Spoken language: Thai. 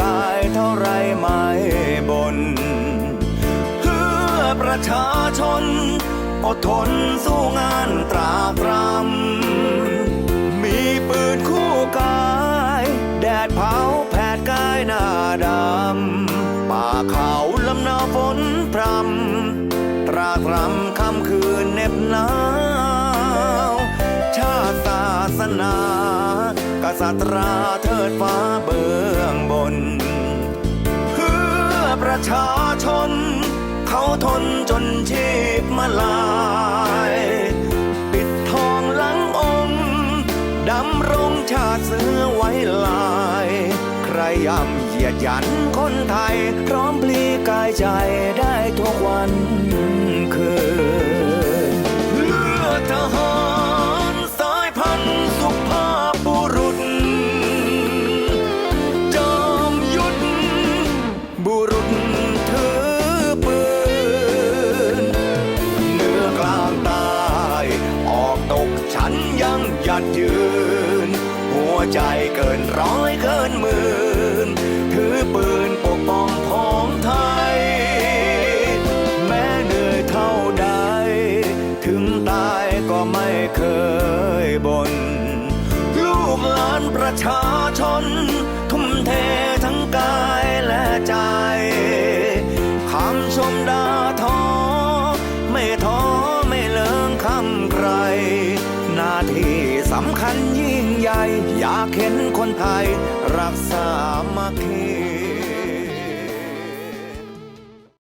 กายเท่าไรไม่บน เพื่อประชาชน อดทนสู้งานตรากตรำมีปืนคู่กาย แดดเผาแผดกายหน้าดำ ป่าเขาลำนาฝนพรำ ตรากตรำคำคืนเน็บหนาว ชาติศาสนา กษัตราเทิดฟ้าเบื้องบน เพื่อประชาชน เขาทนจนชีพมาลาย ปิดทองหลังองค์ดำรงชาติเสือไว้ลาย ใครย่ำเหยียดหยันคนไทย พร้อมพลีกายใจได้ทุกวัน งหยัดยืน หัวใจเกินร้อยเกินหมื่นถือปืนปกป้องของไทย แม้เหนื่อยเท่าใด ถึงตายก็ไม่เคยบ่นลูกหลานประชาชนทุ่มเท สำคัญยิ่งใหญ่ อยากเห็นคนไทย รักษามัคคี